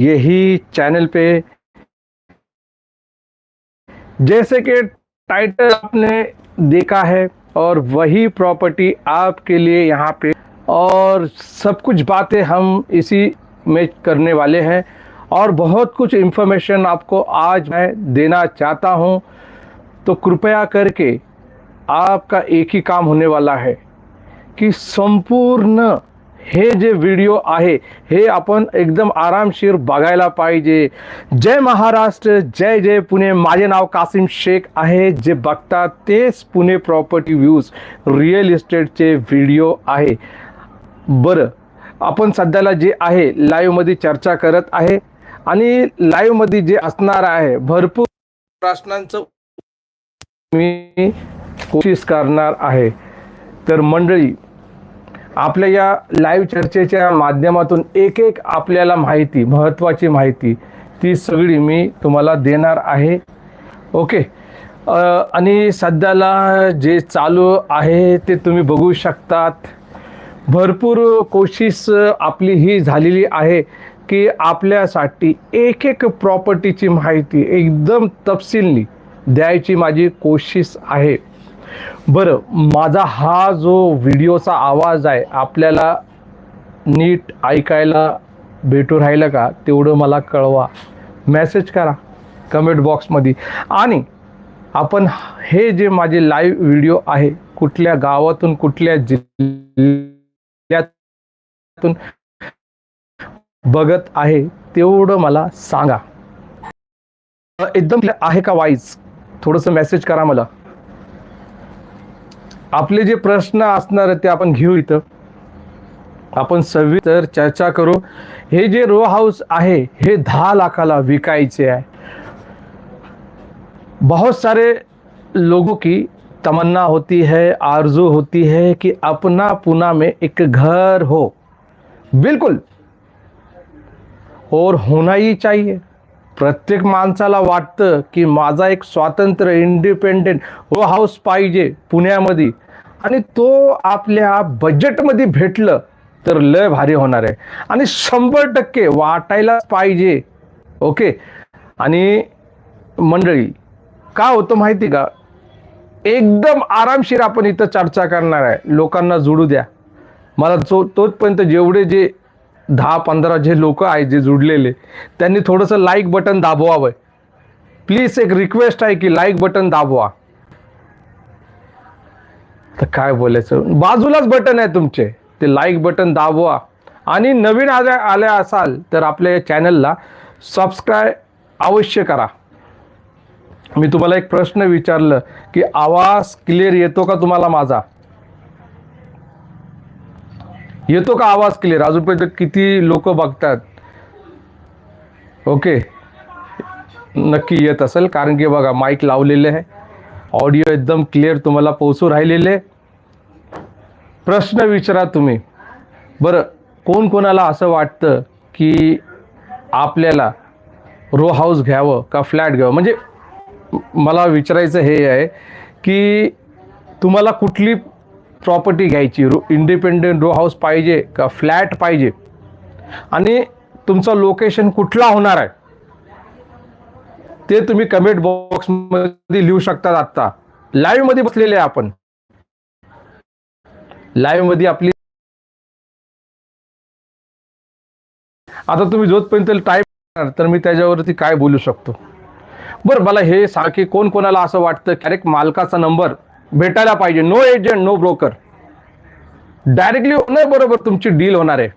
यही चैनल पे जैसे कि टाइटल आपने देखा है और वही प्रॉपर्टी आपके लिए यहाँ पे और सब कुछ बातें हम इसी में करने वाले हैं और बहुत कुछ इन्फॉर्मेशन आपको आज मैं देना चाहता हूँ। तो कृपया करके आपका एक ही काम होने वाला है कि संपूर्ण हे जे व्हिडिओ आहे हे आपण एकदम आरामशीर बघायला पाहिजे. जय महाराष्ट्र जय जय पुणे. माझे नाव कासिम शेख आहे. जे बघतात तेच पुणे प्रॉपर्टी व्ह्यूज रिअल इस्टेटचे व्हिडिओ आहे. बरं आपण सध्याला जे आहे लाईव्हमध्ये चर्चा करत आहे. आणि लाईव्हमध्ये जे असणार आहे भरपूर प्रश्नांचं मी कोशिश करणार आहे. तर मंडळी आपल्या या लाईव्ह चर्चेच्या माध्यमातून एक एक आपल्याला माहिती महत्त्वाची माहिती ती सगळी मी तुम्हाला देणार आहे. ओके? आणि सध्याला जे चालू आहे ते तुम्ही बघू शकतात. भरपूर कोशिश आपली ही झालेली आहे की आपल्यासाठी एक एक प्रॉपर्टीची माहिती एकदम तपशीलनी द्यायची माझी कोशिश आहे. बरं माझा हा जो व्हिडिओचा आवाज आहे आपल्याला नीट ऐकायला भेटू राहिलं का? तेवढं मला कळवा. मेसेज करा कमेंट बॉक्समध्ये आणि आपण हे जे माझे लाईव्ह व्हिडिओ आहे कुठल्या गावातून कुठल्या जिल्ह्यातून बघत आहे तेवढं मला सांगा. एकदम आहे का वाईज थोडंसं मेसेज करा मला. आपले जे प्रश्न असणार आहेत ते आपण घेऊ इथं. आपण सविस्तर चर्चा करू. हे जे रो हाऊस आहे हे दहा लाखाला विकायचे आहे. बहुत सारे लोगों की तमन्ना होती है आरजू होती है कि अपना पुणे में एक घर हो। बिल्कुल। और होना ही चाहिए। प्रत्येक माणसाला वाटतं की माझा एक स्वातंत्र्य इंडिपेंडेंट रो हाऊस पाहिजे पुण्यामध्ये. आणि तो आपल्या बजेटमध्ये भेटलं तर लय भारी होणार आहे. आणि शंभर टक्के वाटायलाच पाहिजे. ओके? आणि मंडळी का होतं माहिती का? एकदम आरामशीर आपण इथं चर्चा करणार आहे. लोकांना जुडू द्या. मला जो तोचपर्यंत जेवढे जे दहा पंधरा जे लोक आहेत जे जुडलेले त्यांनी थोडंसं लाईक बटन दाबवावं. प्लीज एक रिक्वेस्ट आहे की लाईक बटन दाबवा. तर काय बोलायचं? बाजूलाच बटन आहे तुमचे. ते लाईक बटन दाबवा. आणि नवीन आल्या आल्या असाल तर आपल्या या चॅनलला सबस्क्राय अवश्य करा. मी तुम्हाला एक प्रश्न विचारलं की आवाज क्लिअर येतो का तुम्हाला माझा? येतो का आवाज क्लिअर अजूनपर्यंत किती लोक बघतात? ओके नक्की येत असेल कारण की बघा माईक लावलेले आहे. ऑडिओ एकदम क्लिअर तुम्हाला पोहोचू राहिलेले. प्रश्न विचारा तुम्ही. बरं कोण कोणाला असं वाटतं की आपल्याला रो हाऊस घ्यावं का फ्लॅट घ्यावं? म्हणजे मला विचारायचं हे आहे की तुम्हाला कुठली प्रॉपर्टी घ्यायची? रो इंडिपेंडेंट रो हाऊस पाहिजे का फ्लॅट पाहिजे? आणि तुमचं लोकेशन कुठला होणार आहे? ते तुम्ही कमेंट बॉक्समध्ये लिहू शकतात आत्ता. लाईव्हमध्ये बसलेले आहे आपण. लाईव्हमध्ये आपली आता तुम्ही जोपर्यंत टाईप करणार तर मी त्याच्यावरती काय बोलू शकतो? बरं मला हे सांग की कोण कोणाला असं वाटतं की अरे मालकाचा नंबर भेटायला पाहिजे. No agent no broker directly होणार बरोबर तुमची डील होणार आहे.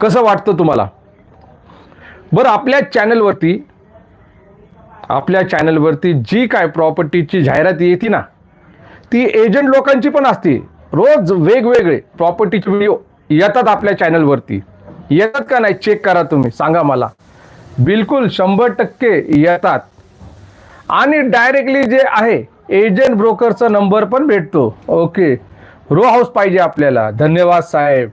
कसं वाटतं तुम्हाला? बरं आपल्या चॅनलवरती आपल्या चॅनलवरती जी काय प्रॉपर्टीची जाहिरात येते ना ती एजंट लोकांची पण असते. रोज वेगवेगळे प्रॉपर्टीचे व्हिडिओ येतात आपल्या चॅनलवरती येतात का नाही चेक करा तुम्ही सांगा मला. बिलकुल शंभर टक्के येतात. आणि डायरेक्टली जे आहे एजंट ब्रोकरचा नंबर पण भेटतो. ओके रो हाऊस पाहिजे आपल्याला. धन्यवाद साहेब.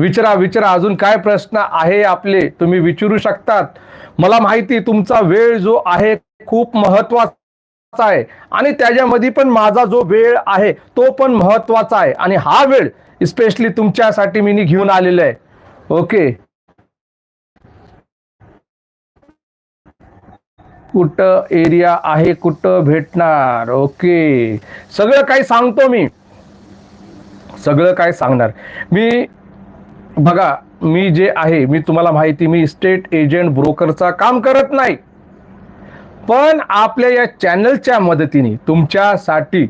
विचारा विचारा. अजून काय प्रश्न आहे आपले? तुम्ही विचारू शकतात. मला माहिती तुमचा वेळ जो आहे खूप महत्त्वाचा आहे. आणि त्याच्यामध्ये पण माझा जो वेळ आहे तो पण महत्त्वाचा आहे. आणि हा वेळ स्पेशली तुमच्यासाठी मी घेऊन आलेला आहे. ओके कुठं एरिया आहे कुठं भेटणार? ओके सगळं काही सांगतो मी. सगळं काय सांगणार. मी बघा मी जे आहे मी तुम्हाला माहिती मी स्टेट एजंट ब्रोकरचा काम करत नाही. पण आपल्या या चॅनलच्या मदतीने तुमच्यासाठी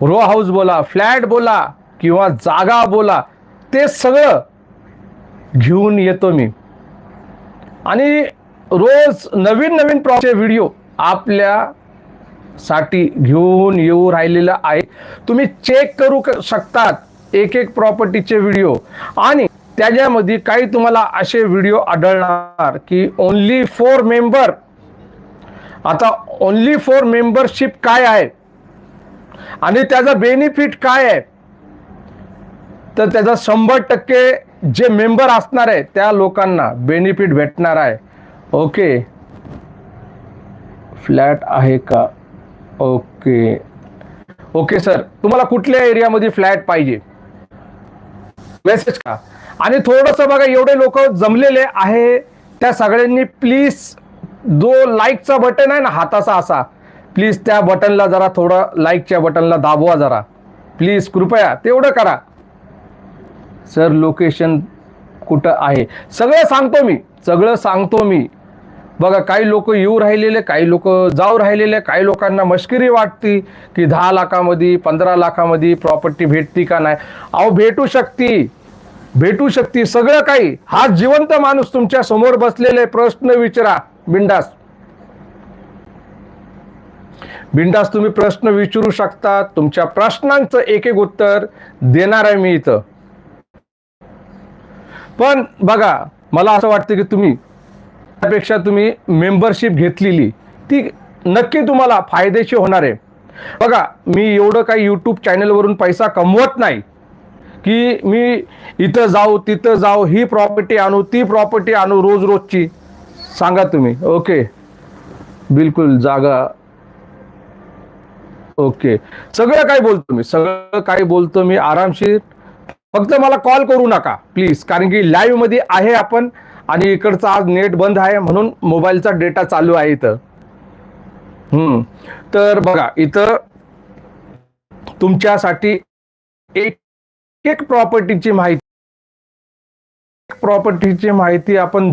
रो हाऊस बोला फ्लॅट बोला किंवा जागा बोला ते सगळं घेऊन येतो मी. आणि रोज नवीन नवीन प्रॉचे व्हिडिओ आपल्या साठी घेऊन येऊ राहिलेलं आहे. तुम्ही चेक करू शकतात एक एक प्रॉपर्टीचे व्हिडिओ आणि त्याच्यामध्ये काही तुम्हाला असे व्हिडिओ आढळणार की ओन्ली फोर मेंबर आता ओन्ली फोर मेंबरशिप काय आहे? आणि त्याचा बेनिफिट काय आहे? तर त्याचा शंभर टक्के जे मेंबर असणार आहे त्या लोकांना बेनिफिट भेटणार आहे. ओके फ्लॅट आहे का? ओके ओके सर तुम्हाला कुठल्या एरियामध्ये फ्लॅट पाहिजे? मेसेज का? आणि थोडंसं बघा एवढे लोक जमलेले आहे. त्या सगळ्यांनी प्लीज जो लाईकचा बटन आहे ना हाताचा असा प्लीज त्या बटनला जरा थोडं लाईकच्या बटनला दाबवा जरा. प्लीज कृपया तेवढं करा. सर लोकेशन कुठं आहे? सगळं सांगतो मी सगळं सांगतो मी. बघा काही लोक येऊ राहिलेले काही लोक जाऊ राहिलेले काही लोकांना मश्किरी वाटती की दहा लाखामध्ये पंधरा लाखामध्ये प्रॉपर्टी भेटती का नाही? अहो भेटू शकती. भेटू शकती सगळं काही. हा जिवंत माणूस तुमच्यासमोर बसलेले प्रश्न विचारा. बिंडास बिंडास तुम्ही प्रश्न विचारू शकता. तुमच्या प्रश्नांचं एक एक उत्तर देणार आहे मी इथं. पण बघा मला असं वाटतं की तुम्ही त्यापेक्षा तुम्ही मेंबरशिप घेतलेली ती नक्की तुम्हाला फायदेशीर होणार आहे. बघा मी एवढं काही यूट्यूब चॅनलवरून पैसा कमवत नाही. की मी इथं जाऊ तिथं जाऊ ही प्रॉपर्टी आणू ती प्रॉपर्टी आणू रोज रोजची. सांगा तुम्ही. ओके बिलकुल जागा. ओके सगळं काय बोलतो मी. सगळं काय बोलतो मी आरामशीर. फक्त मला कॉल करू नका प्लीज कारण की लाईव्हमध्ये आहे आपण आणि इकडचा आज नेट बंद आहे म्हणून मोबाईलचा डेटा चालू आहे इथं. हम्म. तर बघा इथं तुमच्यासाठी एक एक प्रॉपर्टीची माहिती प्रॉपर्टीची माहिती आपण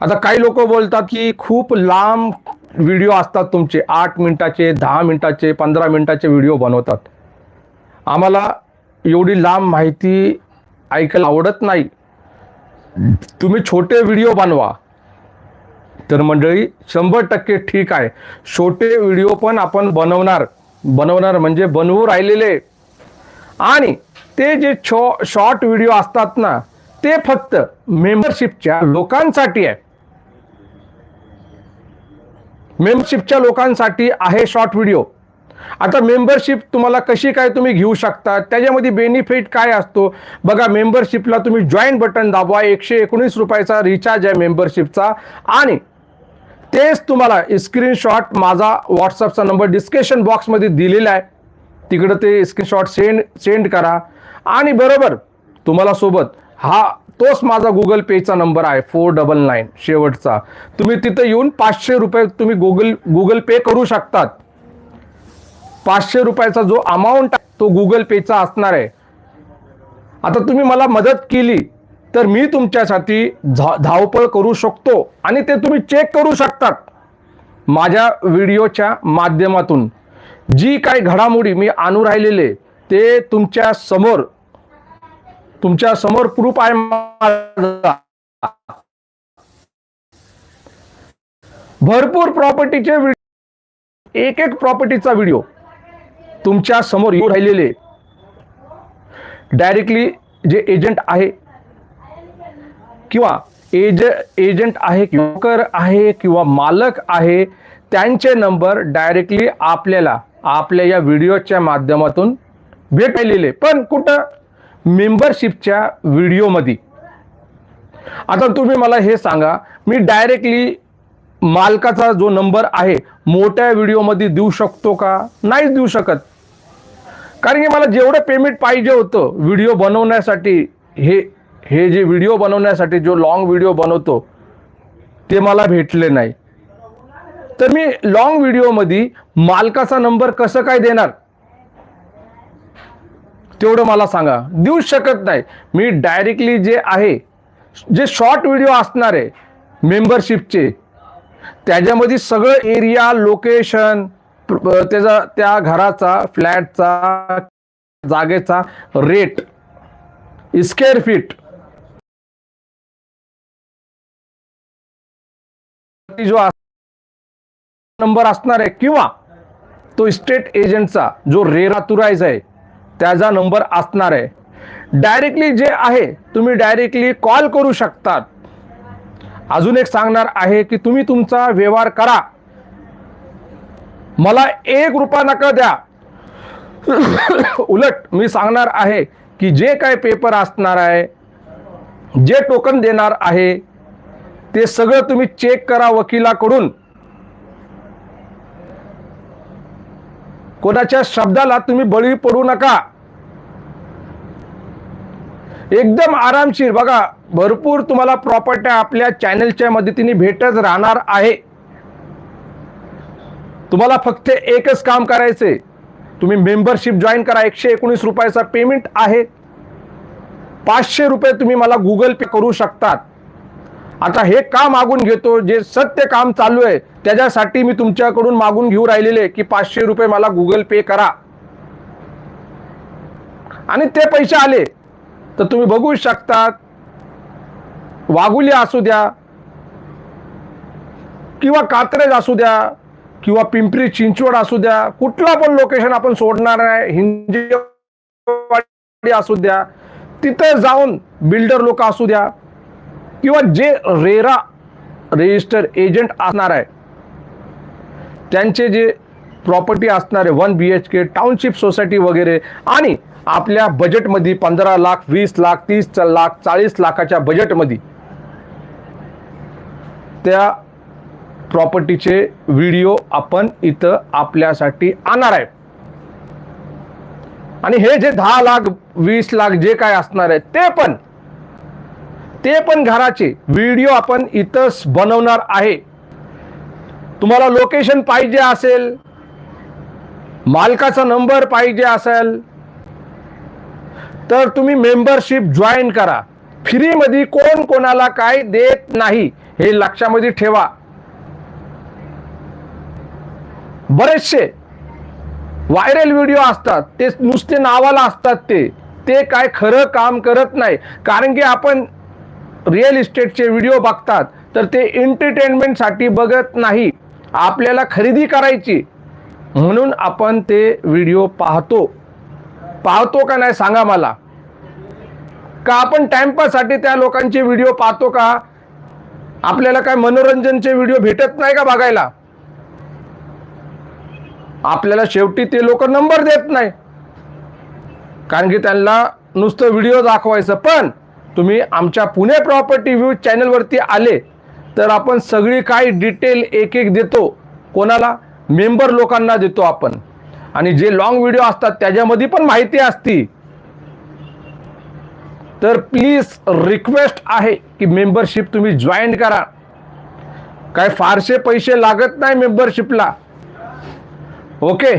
आता काही लोक बोलतात की खूप लांब व्हिडिओ असतात तुमचे. आठ मिनिटाचे दहा मिनिटाचे पंधरा मिनिटाचे व्हिडिओ बनवतात. आम्हाला एवढी लांब माहिती ऐकायला आवडत नाही. तुम्ही छोटे व्हिडिओ बनवा. तर मंडळी शंभर टक्के ठीक आहे. छोटे व्हिडिओ पण आपण बनवणार. बनवणार म्हणजे बनवू राहिलेले. आणि ते जे छो शॉर्ट व्हिडिओ असतात ना ते फक्त मेंबरशिपच्या लोकांसाठी आहे. मेंबरशिपच्या लोकांसाठी आहे शॉर्ट व्हिडिओ आता मेंबरशिप तुम्हाला कशी काय तुम्ही घेऊ शकता त्याच्यामध्ये बेनिफिट काय असतो? बघा मेंबरशिपला तुम्ही जॉईन बटन दाबवा एकशे एकोणीस रुपयाचा रिचार्ज आहे मेंबरशिपचा आणि तेच तुम्हाला स्क्रीनशॉट माझा व्हॉट्सअपचा नंबर डिस्क्रिप्शन बॉक्समध्ये दिलेला आहे. तिकडं ते स्क्रीनशॉट सेंड सेंड करा. आणि बरोबर तुम्हाला सोबत हा तोच माझा गुगल पेचा नंबर आहे फोर डबल नाईन शेवटचा. तुम्ही तिथं येऊन पाचशे रुपये तुम्ही गुगल गुगल पे करू शकतात. पाचशे रुपयाचा जो अमाऊंट तो गुगल पेचा असणार आहे. आता तुम्ही मला मदत केली तर मी तुमच्यासाठी धा धावपळ करू शकतो. आणि ते तुम्ही चेक करू शकतात. माझ्या व्हिडिओच्या माध्यमातून. जी काही घडामोडी मी आणू राहिलेले ते तुमच्यासमोर तुमच्यासमोर प्रूफ आहे भरपूर प्रॉपर्टीचे एक एक प्रॉपर्टीचा व्हिडिओ तुमच्यासमोर येऊ राहिलेले. डायरेक्टली जे एजंट आहे किंवा एज एजंट आहे ब्रोकर आहे किंवा मालक आहे त्यांचे नंबर डायरेक्टली आपल्याला आपल्या या व्हिडिओच्या माध्यमातून भेट भेटलेले पण कुठं? मेंबरशिपच्या व्हिडिओमध्ये. आता तुम्ही मला हे सांगा मी डायरेक्टली मालकाचा जो नंबर आहे मोठ्या व्हिडिओमध्ये देऊ शकतो का? नाहीच देऊ शकत. कारण की मला जेवढं पेमेंट पाहिजे होतं व्हिडिओ बनवण्यासाठी हे हे जे व्हिडिओ बनवण्यासाठी जो लॉंग व्हिडिओ बनवतो ते मला भेटले नाही. तर मी लॉंग व्हिडिओमध्ये मालकाचा नंबर कसं काय देणार? तेवढं मला सांगा. देऊ शकत नाही. मी डायरेक्टली जे आहे जे शॉर्ट व्हिडिओ असणार आहे मेंबरशिपचे त्याच्यामध्ये सगळं एरिया लोकेशन त्याचा त्या घराचा फ्लॅटचा जागेचा रेट स्क्वेअर फीट जो नंबर असणार आहे किंवा तो स्टेट एजंटचा जो रेरा तुरायचा आहे त्याचा नंबर असणार आहे. डायरेक्टली जे आहे तुम्ही डायरेक्टली कॉल करू शकतात. अजून एक सांगणार आहे की तुम्ही तुमचा व्यवहार करा. मला एक रुपया नका द्या. उलट मी सांगणार आहे की जे काय पेपर असणार आहे जे टोकन देणार आहे ते सगळं तुम्ही चेक करा वकिलाकडून. कोणाच्या शब्दाला तुम्ही बळी पडू नका. एकदम आरामशीर. बघा भरपूर तुम्हाला प्रॉपर्टी आपल्या चॅनलच्या मदतीने भेटत राहणार आहे. तुम्हाला फक्त एकच काम करायचे तुम्ही मेंबरशिप जॉईन करा. एकशे एकोणीस रुपयाचा पेमेंट आहे. पाचशे रुपये तुम्ही मला गुगल पे करू शकतात. आता हे का मागून घेतो? जे सत्य काम चालू आहे त्याच्यासाठी मी तुमच्याकडून मागून घेऊ राहिलेले की पाचशे रुपये मला गुगल पे करा. आणि ते पैसे आले तर तुम्ही बघू शकतात. वाघुली असू द्या किंवा कात्रेज असू द्या किंवा पिंपरी चिंचवड असू द्या कुठला पण लोकेशन आपण सोडणार आहे हिंजेवाडी असू द्या तिथं जाऊन बिल्डर लोक असू द्या किंवा जे रेरा रजिस्टर एजंट असणार आहे त्यांचे जे प्रॉपर्टी असणारे one B H K township society वगैरे आणि आपल्या बजेटमध्ये पंधरा लाख वीस लाख तीस लाख चाळीस लाखाच्या बजेटमध्ये त्या प्रॉपर्टीचे व्हिडिओ आपण इथं आपल्यासाठी आणणार आहे. आणि हे जे दहा लाख वीस लाख जे काय असणार आहे ते पण ते पण घराचे. व्हिडिओ आपण इथंच बनवणार आहे. तुम्हाला लोकेशन पाहिजे असेल मालकाचा नंबर पाहिजे असेल तर तुम्ही मेंबरशिप जॉईन करा. फ्रीमध्ये कोण कोणाला काय देत नाही हे लक्षामध्ये ठेवा. बरेचसे व्हायरल व्हिडिओ असतात ते नुसते नावाला असतात ते. ते काय खरं काम करत नाही. कारण की आपण रिअल इस्टेटचे व्हिडिओ बघतात तर ते एंटरटेनमेंटसाठी बघत नाही. आपल्याला खरेदी करायची. म्हणून आपण ते व्हिडिओ पाहतो. पाहतो का नाही सांगा मला? का आपण टाइमपाससाठी त्या लोकांचे व्हिडिओ पाहतो का? आपल्याला काय मनोरंजनचे व्हिडिओ भेटत नाही का बघायला? आपल्याला शेवटी ते लोक नंबर देत नाही. कारण की त्यांना नुसतं व्हिडिओ दाखवायचं. पण तुम्ही आमच्या पुणे प्रॉपर्टी व्ह्यू चॅनलवरती आले तर आपण सगळी काही डिटेल एक एक देतो. कोणाला? मेंबर लोकांना देतो आपण. आणि जे लॉंग व्हिडिओ असतात त्याच्यामध्ये पण माहिती असती. तर प्लीज रिक्वेस्ट आहे की मेंबरशिप तुम्ही जॉईन करा. काय फारसे पैसे लागत नाही मेंबरशिपला ओके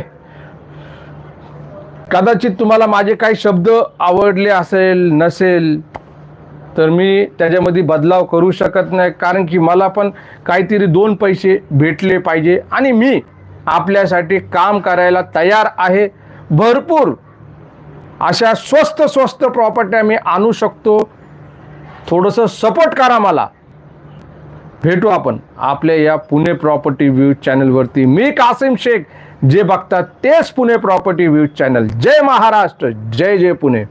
कदाचित तुम्हाला माझे काही शब्द आवडले असेल नसेल तर मी त्याच्यामध्ये बदलाव करू शकत नाही. कारण की मला पण काहीतरी दोन पैसे भेटले पाहिजे. आणि मी आपल्यासाठी काम करायला तयार आहे. भरपूर अशा स्वस्त स्वस्त प्रॉपर्ट्या मी आणू शकतो. थोडंसं सपोर्ट करा मला. भेटू आपण आपल्या या पुणे प्रॉपर्टी व्ह्यूज चॅनलवरती मी कासिम शेख. जे बघतात तेच पुणे प्रॉपर्टी व्ह्यूज चॅनल जय महाराष्ट्र. जय जय पुणे.